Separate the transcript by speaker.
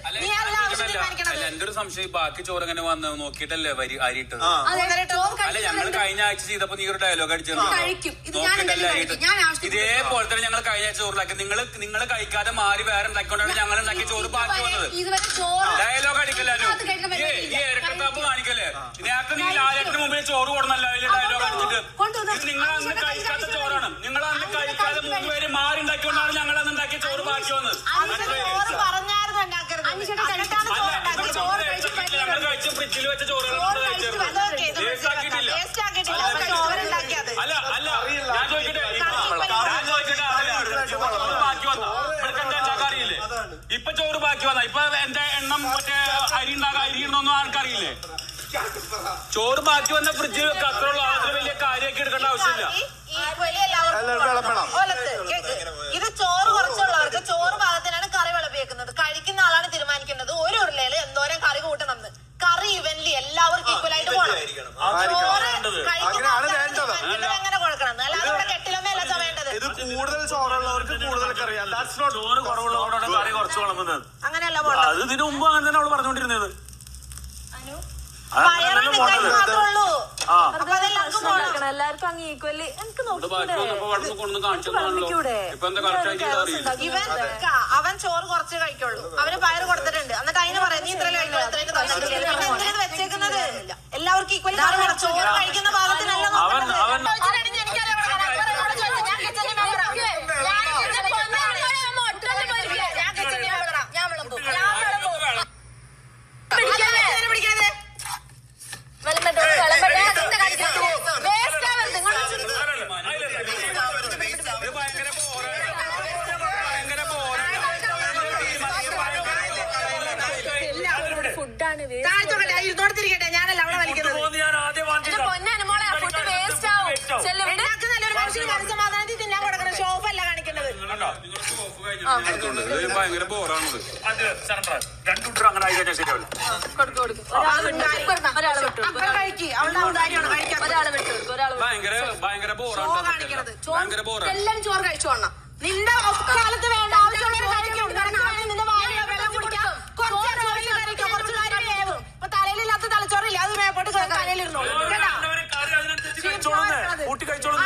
Speaker 1: അല്ല എന്റെ ഒരു സംശയം? ബാക്കി ചോറ് എങ്ങനെ വന്ന് നോക്കിയിട്ടല്ലേ വരി അരിയിട്ടത്? അല്ല ഞങ്ങൾ കഴിഞ്ഞ ആഴ്ച ചെയ്തപ്പോ നീ ഒരു ഡയലോഗ് അടിച്ചിരുന്നു?
Speaker 2: കഴിക്കും. ഇത് ഞാൻ എന്തായാലും കഴിക്കും. ഞാൻ ആവശ്യത്തിന്
Speaker 1: ഇതേപോലെ തന്നെ ഞങ്ങൾ കഴിഞ്ഞ ആഴ്ച ചോറിലാക്കി. നിങ്ങൾ നിങ്ങൾ കഴിക്കാതെ മാറി വേറെ ഉണ്ടാക്കിക്കൊണ്ടാണ് ഞങ്ങൾ ഉണ്ടാക്കിയ ചോറ് ബാക്കി വന്നത്. ഡയലോഗ് അടിക്കല്ലോ ഈ. ഇരക്കത്താപ്പ് കാണിക്കല്ലേ? നേരത്തെ നീ ലാലേട്ടിന് മുമ്പിൽ ചോറ് കൊടുന്നല്ലോ അതിൽ ഡയലോഗ് അടിച്ചിട്ട്
Speaker 2: കൊണ്ടുവന്നു.
Speaker 1: ഇത് നിങ്ങൾ അന്ന് കഴിക്കാത്ത ചോറാണ് നിങ്ങൾ അന്ന് കഴിക്കാതെ മൂന്ന് പേര് മാറി ഉണ്ടാക്കിക്കൊണ്ടാണ് ഞങ്ങൾ അന്ന് ഉണ്ടാക്കിയ ചോറ് ബാക്കി വന്നത്
Speaker 3: അനിഷ ചോറ് പറഞ്ഞായിരുന്നു ഉണ്ടാക്കരുത്.
Speaker 2: അനിഷയുടെ
Speaker 3: എന്നിട്ടാണ്
Speaker 1: അല്ല
Speaker 3: ചോറ് ഉണ്ടാക്കിയത്. ചോറ് കഴിച്ചിട്ട്
Speaker 1: ഞങ്ങൾ കഴിച്ച ഫ്രിഡ്ജിൽ വെച്ച ചോറുകൾ
Speaker 3: ചോറ് കഴിച്ചിട്ട് അതൊക്കെ ഇത്
Speaker 1: Waste ആക്കിയിട്ടില്ല.
Speaker 3: വേസ്റ്റ് ആക്കിയിട്ടില്ല. അപ്പൊ ചോറ് ഉണ്ടാക്കിയത്.
Speaker 1: അല്ല അല്ല ഞാൻ ചോദിക്കട്ടെ ഞാൻ ചോദിക്കട്ടെ അറിയില്ല. ചോറ് ബാക്കി വന്നു ഇവർക്ക് എന്താ വെച്ചാൽ അറിയില്ലേ ഇപ്പൊ ചോറ് ബാക്കി വന്ന ഇപ്പൊ എന്റെ എണ്ണം മറ്റേ അരി ഉണ്ടാകാൻ അരി ഇടണമെന്നും ആൾക്കറിയില്ലേ ചോറ് ബാക്കി വന്ന ഫ്രിഡ്ജിൽ അത്രയുള്ള അത്ര വലിയ കാര്യമാക്കി എടുക്കേണ്ട ആവശ്യമില്ല
Speaker 3: ഈ എല്ലാവർക്കും. ഇത് ചോറ് കുറച്ചുള്ളവർക്ക് ചോറ് പാകത്തിനാണ് കറി വിളമ്പിയേക്കുന്നത് കഴിക്കുന്ന ആളാണ് തീരുമാനിക്കുന്നത് ഒരു ഉരുളയിൽ എന്തോരം കറി കൂട്ടണമെന്ന് കറി ഇവന്ലി എല്ലാവർക്കും ഈക്വൽ ആയിട്ട് പോകണം ചോറ് കഴിക്കുന്ന
Speaker 4: അങ്ങനെയാണ്
Speaker 3: ആൾക്കാണ്
Speaker 4: വേണ്ടത്.
Speaker 3: തീരുമാനിക്കുന്നത് എങ്ങനെ കൊടുക്കണം അല്ലാതെ ഇവിടെ കെട്ടിലൊന്നല്ല ചമയേണ്ടത്
Speaker 4: ഇത് കൂടുതൽ ചോറുള്ളവർക്ക് കൂടുതൽ ദാറ്റ്സ് നോട്ട്
Speaker 1: ചോറ് കറി കുറച്ച് വിളമ്പുന്നത്
Speaker 3: അങ്ങനെയല്ല പോകണം
Speaker 1: അത് ഇതിനു മുമ്പ് അങ്ങനെ തന്നെ
Speaker 3: അവൾ മാത്രമേ ഉള്ളൂ.
Speaker 1: ആ.
Speaker 3: അപ്പൊ അതെല്ലാവർക്കും പോകണം
Speaker 5: എല്ലാവർക്കും അങ്ങ് ഈക്വലി എനിക്ക്
Speaker 1: ഇത് ബാക്കി വന്നപ്പോ അവിടെ കൊണ്ടു കാണിച്ചു
Speaker 5: വിളമ്പിക്കൂടെ?
Speaker 1: ഇപ്പൊ എന്താ കറക്റ്റ് ആയിട്ട് അറിയില്ല.
Speaker 3: ഇവൻ ക- അവൻ ചോറ് കുറച്ച് കഴിക്കുള്ളൂ. അവന് പയറ് കൊടുത്തിട്ടുണ്ട്. എന്നിട്ട് അതിന് പറയാം നീ ഇത്രയും കഴിക്കുള്ളൂ. ഇത്രയും തന്നിട്ടില്ല. പിന്നെ എന്തിനാ ഇത് വെച്ചേക്കുന്നത്? എല്ലാവർക്കും ഈക്വലി ചോറ് കഴിക്കുന്ന ഭാഗത്തിനല്ല
Speaker 1: അവൻ
Speaker 3: നോക്കുന്നത്.
Speaker 1: അവൻ
Speaker 3: ഞാൻ കിച്ചണിൽ വിളമ്പണം. ഞാൻ വിളമ്പും. ഞാൻ വിളമ്പും. അതെന്തിനാ ഇതിനെ പിടിക്കണത്? Waste ആവരുത്. ഇങ്ങോട്ട്
Speaker 1: ഇത് ഭയങ്കര ബോറാണ്. ഭയങ്കര ബോറാണ്.
Speaker 5: ഫുഡാണ്
Speaker 3: ഇരുന്നോടത്തിരിക്കട്ടെ. ഞാനല്ല അവളെ വലിക്കുന്നത്.
Speaker 5: പൊന്നാനുമോളെ ഫുഡ് വേസ്റ്റ് ആവും.
Speaker 3: നല്ലൊരു മനുഷ്യന് മനസ്സമാധാനത്തിൽ തിന്നാൻ കൊടുക്കണം ഷോപ്പ് അല്ല കാണിക്കേണ്ടത്
Speaker 1: ഭയങ്കര ബോറാണത് അത് സറണ്ടർ രണ്ടു കൂട്ടർ അങ്ങനെ ആയി കഴിഞ്ഞാൽ ശരിയാവില്ല. ഭയങ്കര ഭയങ്കര ബോറാണ് ഭയങ്കര ബോറാണ്
Speaker 2: എല്ലാം ചോറ്
Speaker 3: നിന്റെ കൂട്ടി കഴിച്ചോളൂ